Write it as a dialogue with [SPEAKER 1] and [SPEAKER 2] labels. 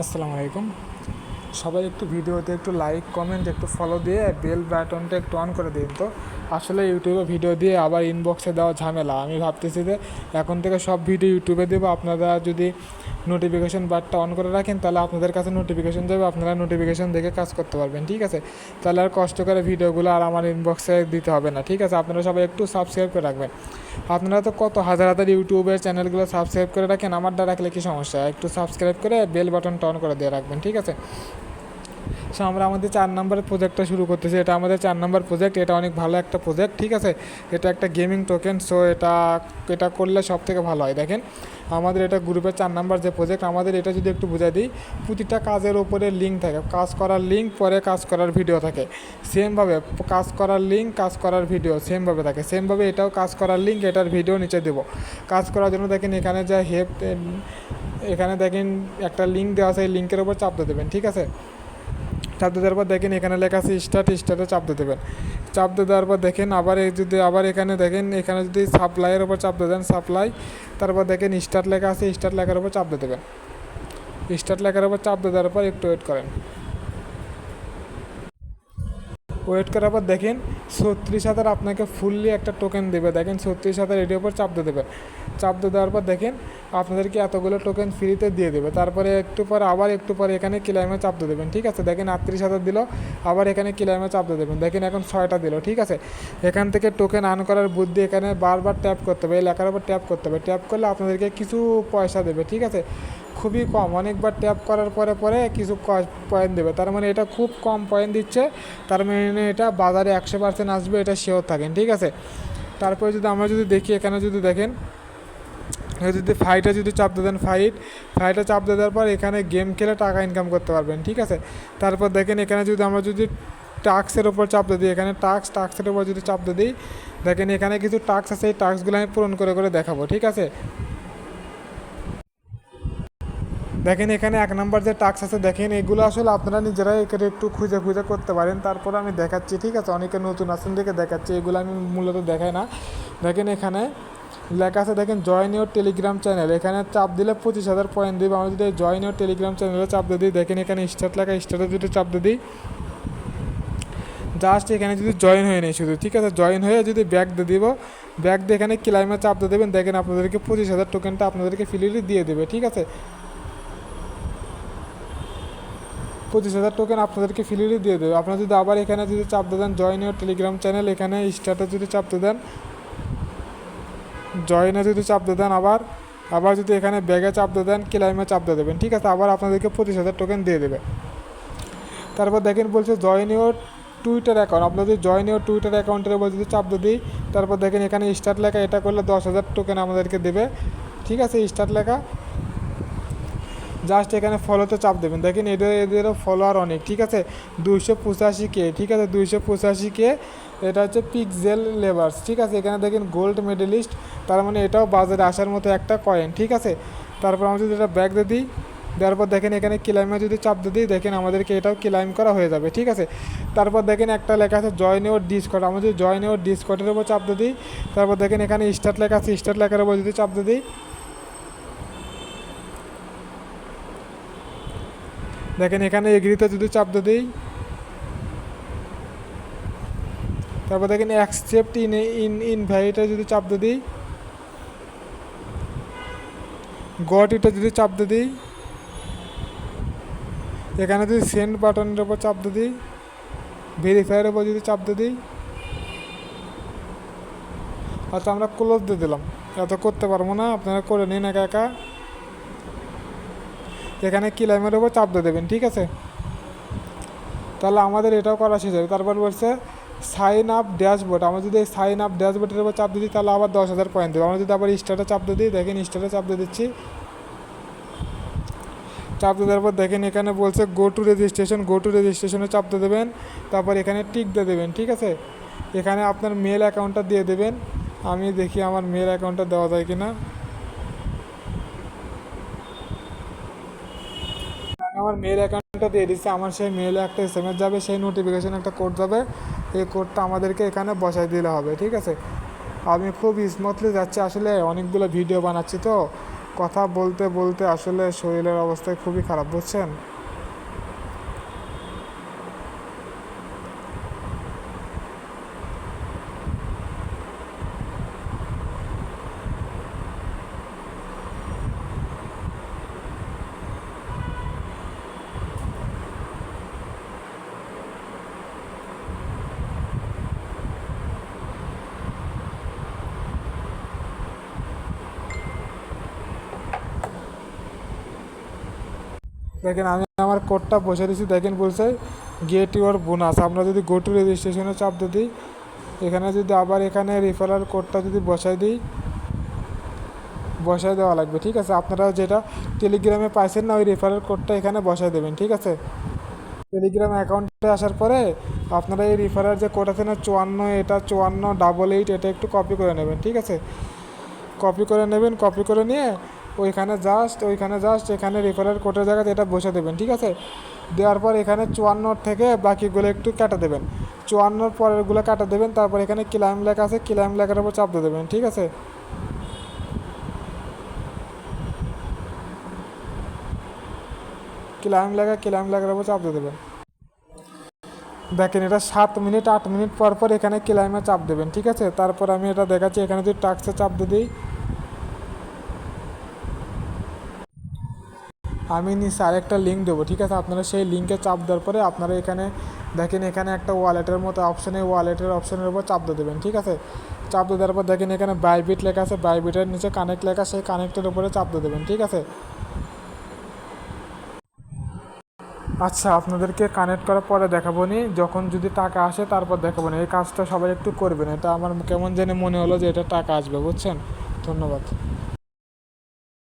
[SPEAKER 1] আসসালামু আলাইকুম। সবাই একটু ভিডিওতে একটু লাইক কমেন্ট একটু ফলো দিয়ে বেল বাটনটা একটু অন করে দিন তো। আসলে ইউটিউবে ভিডিও দিয়ে আবার ইনবক্সে দেওয়া ঝামেলা। আমি ভাবতেছি যে এখন থেকে সব ভিডিও ইউটিউবে দেবো। আপনারা যদি নোটিফিকেশন বারটা অন করে রাখেন, তাহলে আপনাদের কাছে নোটিফিকেশন যাবে। আপনারা নোটিফিকেশন দেখে কাজ করতে পারবেন, ঠিক আছে? তাহলে আর কষ্ট করে ভিডিওগুলো আর আমার ইনবক্সে দিতে হবে না, ঠিক আছে? আপনারা সবাই একটু সাবস্ক্রাইব করে রাখবেন। আপনারা তো কত হাজার হাজার ইউটিউবের চ্যানেলগুলো সাবস্ক্রাইব করে রাখেন আমারটা রাখলে কি সমস্যা? একটু সাবস্ক্রাইব করে বেল বাটনটা অন করে দিয়ে রাখবেন, ঠিক আছে? সো আমরা আমাদের চার নম্বর প্রজেক্টটা শুরু করতেছি। এটা আমাদের চার নম্বর প্রজেক্ট এটা অনেক ভালো একটা প্রজেক্ট ঠিক আছে? এটা একটা গেমিং টোকেন সো এটা এটা করলে সব থেকে ভালো হয়। দেখেন, আমাদের এটা গ্রুপের চার নাম্বার যে প্রজেক্ট আমাদের এটা যদি একটু বুঝাই দিই, প্রতিটা কাজের ওপরে লিঙ্ক থাকে। কাজ করার লিঙ্ক পরে কাজ করার ভিডিও থাকে। সেমভাবে কাজ করার লিঙ্ক কাজ করার ভিডিও সেমভাবে থাকে। সেমভাবে এটাও কাজ করার লিঙ্ক এটার ভিডিও নিচে দেবো। কাজ করার জন্য দেখেন, এখানে যা হেপ এখানে দেখেন, একটা লিঙ্ক দেওয়া আছে, এই লিঙ্কের ওপর চাপ দেবেন, ঠিক আছে? চাপ দিয়ে দেওয়ার পর দেখেন এখানে লেখা আছে স্টার্ট স্টার্টে চাপ দিয়ে দেবেন। চাপ দিয়ে দেওয়ার পর দেখেন আবার যদি আবার এখানে দেখেন, এখানে যদি সাপ্লাইয়ের ওপর চাপ দিয়ে দেন সাপ্লাই তারপর দেখেন স্টার্ট লেখা আছে স্টার্ট লেখার উপর চাপ দিয়ে দেবেন। স্টার্ট লেখার ওপর চাপ দিয়ে দেওয়ার পর একটু ওয়েট করেন। ওয়েট করার পর দেখেন ছত্রিশ হাজার আপনাকে ফুললি একটা টোকেন দেবে। দেখেন ছত্রিশ হাজার এটির ওপর চাপ দেবে। চাপ দেওয়ার পর দেখেন আপনাদেরকে এতগুলো টোকেন ফ্রিতে দিয়ে দেবে। তারপরে একটু পর আবার একটু পর এখানে ক্লাইমে চাপ দিয়ে দেবেন, ঠিক আছে? দেখেন আটত্রিশ হাজার দিল, আবার এখানে ক্লাইমে চাপ দিয়ে দেবেন। দেখেন এখন ছয়টা দিল, ঠিক আছে? এখান থেকে টোকেন আন করার বুদ্ধি এখানে বারবার ট্যাপ করতে হবে, এই লেখার উপর ট্যাপ করতে হবে। ট্যাপ করলে আপনাদেরকে কিছু পয়সা দেবে, ঠিক আছে? খুবই কম। অনেকবার ট্যাপ করার পরে পরে কিছু পয়েন্ট দেবে। তার মানে এটা খুব কম পয়েন্ট দিচ্ছে। তার মানে এটা বাজারে একশো পার্সেন্ট আসবে, এটা শিওর থাকেন, ঠিক আছে? তারপরে যদি আমরা যদি দেখি, এখানে যদি দেখেন যদি ফাইটে যদি চাপ দেন ফাইট ফাইটে চাপ দেওয়ার পর এখানে গেম খেলে টাকা ইনকাম করতে পারবেন, ঠিক আছে? তারপর দেখেন, এখানে যদি আমরা যদি টাক্সের ওপর চাপ দিয়ে দিই, এখানে টাক্স টাক্সের ওপর যদি চাপ দিয়ে দিই, দেখেন এখানে কিছু টাক্স আছে, এই টাক্সগুলো আমি পূরণ করে করে দেখাবো, ঠিক আছে? দেখেন এখানে এক নাম্বার যে টাক্স আছে, দেখেন এগুলো আসলে আপনারা নিজেরাই এখানে একটু খুঁজে খুঁজে করতে পারেন। তারপর আমি দেখাচ্ছি, ঠিক আছে? অনেকে নতুন আছেন দেখে দেখাচ্ছি, এগুলো আমি মূলত দেখাই না। দেখেন এখানে লেখা আছে, দেখেন জয়েন ইউর টেলিগ্রাম চ্যানেল এখানে চাপ দিলে পঁচিশ হাজার পয়েন্ট দেবে। আমরা যদি জয়েন ইউর টেলিগ্রাম চ্যানেলে চাপ দিয়ে দিই, দেখেন এখানে স্টার্ট লেখা, স্টার্টে যদি চাপ দিয়ে দিই জাস্ট এখানে যদি জয়েন হয়ে নেই শুধু, ঠিক আছে? জয়েন হয়ে যদি ব্যাগ দিয়ে দিব ব্যাগ দিয়ে এখানে ক্লাইমে চাপ দিয়ে দেবেন। দেখেন আপনাদেরকে পঁচিশ হাজার টোকেনটা আপনাদেরকে ফ্রিলি দিয়ে দেবে, ঠিক আছে? পঁচিশ হাজার টোকেন আপনাদেরকে ফ্রিলি দিয়ে দেবে। আপনারা যদি আবার এখানে যদি চাপ দিয়ে দেন জয়েন ইউর টেলিগ্রাম চ্যানেল এখানে স্টার্টে যদি চাপ দিয়ে দেন জয়েনে যদি চাপ দিয়ে দেন আবার আবার যদি এখানে ব্যাগে চাপ দিয়ে দেন ক্লাইমে চাপ দিয়ে দেবেন, ঠিক আছে? আবার আপনাদেরকে পঁচিশ হাজার টোকেন দিয়ে দেবে। তারপর দেখেন বলছে জয়েন ইউর টুইটার অ্যাকাউন্ট আপনার যদি জয়েন ইউর টুইটার অ্যাকাউন্টের উপর যদি চাপ দিই, তারপর দেখেন এখানে স্টার্ট লেখা, এটা করলে দশ হাজার টোকেন আমাদেরকে দেবে। ঠিক আছে? স্টার্ট লেখা জাস্ট এখানে ফলোতে চাপ দেবেন। দেখেন এদের, এদেরও ফলোয়ার অনেক, ঠিক আছে? দুইশো পঁচাশি কে, ঠিক আছে? দুইশো পঁচাশি কে, এটা হচ্ছে পিকজেল লেবার্স ঠিক আছে? এখানে দেখেন গোল্ড মেডেলিস্ট তার মানে এটাও বাজারে আসার মতো একটা কয়েন ঠিক আছে? তারপর আমরা যদি এটা ব্যাগ দিয়ে দিই, দেওয়ার পর দেখেন এখানে ক্লাইমে যদি চাপ দিই, দেখেন আমাদেরকে এটাও ক্লাইম করা হয়ে যাবে, ঠিক আছে? তারপর দেখেন একটা লেখা আছে জয়েন ইউর ডিসকট আমরা যদি জয়েন ইউর ডিসকটের উপর চাপ দিই, তারপর দেখেন এখানে স্টার্ট লেখা আছে স্টার্ট লেখার উপর যদি চাপ দিই দেখেন, এখানে এগ্রিতে যদি চাপ দিয়ে দিই, তারপর দেখেন অ্যাকসেপ্ট ইন ইন ইনভাইটে যদি চাপ দিয়ে দিই গট এটা যদি দিয়ে দিই, এখানে যদি সেন্ড বাটনের উপর চাপ দিয়ে দিই ভেরিফাইয়ের উপর যদি চাপ দিয়ে দিই আচ্ছা আমরা ক্লোজ দিয়ে দিলাম। এত করতে পারব না, আপনারা করে নিন একা একা। এখানে ক্লাইমের উপর চাপ দিয়ে দেবেন, ঠিক আছে? তাহলে আমাদের এটাও করা শেষ হবে। তারপর বলছে সাইন আপ ড্যাশবোর্ড আমরা যদি সাইন আপ ড্যাশবোর্ডের উপর চাপ দিই, তাহলে আবার দশ হাজার পয়েন্ট দেবো। আমরা যদি আবার স্টার্টে চাপ দিয়ে দিই, দেখেন স্টার্টে চাপ দিয়ে দিচ্ছি। চাপ দিয়ে দেওয়ার পর দেখেন এখানে বলছে go to registration go to রেজিস্ট্রেশনে চাপ দিয়ে দেবেন। তারপর এখানে টিক দিয়ে দেবেন, ঠিক আছে? এখানে আপনার মেল অ্যাকাউন্টটা দিয়ে দেবেন। আমি দেখি আমার মেল অ্যাকাউন্টটা দেওয়া যায় কি না আমার মেল অ্যাকাউন্টটা দিয়ে দিচ্ছে আমার সেই মেলে একটা এস যাবে, সেই নোটিফিকেশান একটা কোড যাবে। এই কোডটা আমাদেরকে এখানে বসাই দিলে হবে, ঠিক আছে? আমি খুব স্মুথলি যাচ্ছি। আসলে অনেকগুলো ভিডিও বানাচ্ছি তো। কথা বলতে বলতে আসলে শরীরের অবস্থা খুবই খারাপ, বুঝছেন? দেখেন, আমি আমার কোডটা বসে দিয়েছি দেখেন বলছে গেট ইউর বোনাস আমরা যদি গো টু রেজিস্ট্রেশনে চাপ দিই, এখানে যদি আবার এখানে রেফারাল কোডটা যদি বসাই দিই, বসাই দেওয়া লাগবে, ঠিক আছে? আপনারা যেটা টেলিগ্রামে পাইছেন না, ওই রেফারেল কোডটা এখানে বসাই দেবেন, ঠিক আছে? টেলিগ্রাম অ্যাকাউন্টে আসার পরে আপনারা এই রেফারেল যে কোড আছে না, চুয়ান্ন, এটা চুয়ান্ন ডাবল এইট এটা একটু কপি করে নেবেন, ঠিক আছে? কপি করে নেবেন কপি করে নিয়ে ওইখানে জাস্ট ওইখানে জাস্ট এখানে রেফারেল কোডের জায়গাতে এটা বসে দেবেন, ঠিক আছে? দেওয়ার পর এখানে চুয়ান্নর থেকে বাকিগুলো একটু কাটা দেবেন। চুয়ান্নর পরেরগুলো কাটা দেবেন, তারপর এখানে ক্লাইম লেখা আছে ক্লাইম লেখার উপর চাপ দিয়ে দেবেন, ঠিক আছে? ক্লাইম লেখা ক্লাইম লেখার উপর চাপ দিয়ে দেবেন। দেখেন এটা সাত মিনিট, আট মিনিট পর পর এখানে ক্লাইমে চাপ দেবেন, ঠিক আছে? তারপর আমি এটা দেখাচ্ছি, এখানে যদি টাক্সে চাপ দিয়ে দিই আমি নিচে আরেকটা লিঙ্ক দেবো, ঠিক আছে? আপনারা সেই লিঙ্কে চাপ দেওয়ার পরে আপনারা এখানে দেখেন, এখানে একটা ওয়ালেটের মতো অপশানে ওয়ালেটের অপশানের উপর চাপ দিয়ে দেবেন, ঠিক আছে? চাপ দিয়ে দেওয়ার পর দেখেন, এখানে বাইবিট লেখা আছে বাইবিটের নিচে কানেক্ট লেখা, সেই কানেক্টের উপরে চাপ দিয়ে দেবেন, ঠিক আছে? আচ্ছা আপনাদেরকে কানেক্ট করার পরে দেখাবো নি, যখন যদি টাকা আসে, তারপর দেখাবো না, এই কাজটা সবাই একটু করবেন, এটা আমার কেমন জানি মনে হলো যে এটা টাকা আসবে, বুঝছেন? ধন্যবাদ।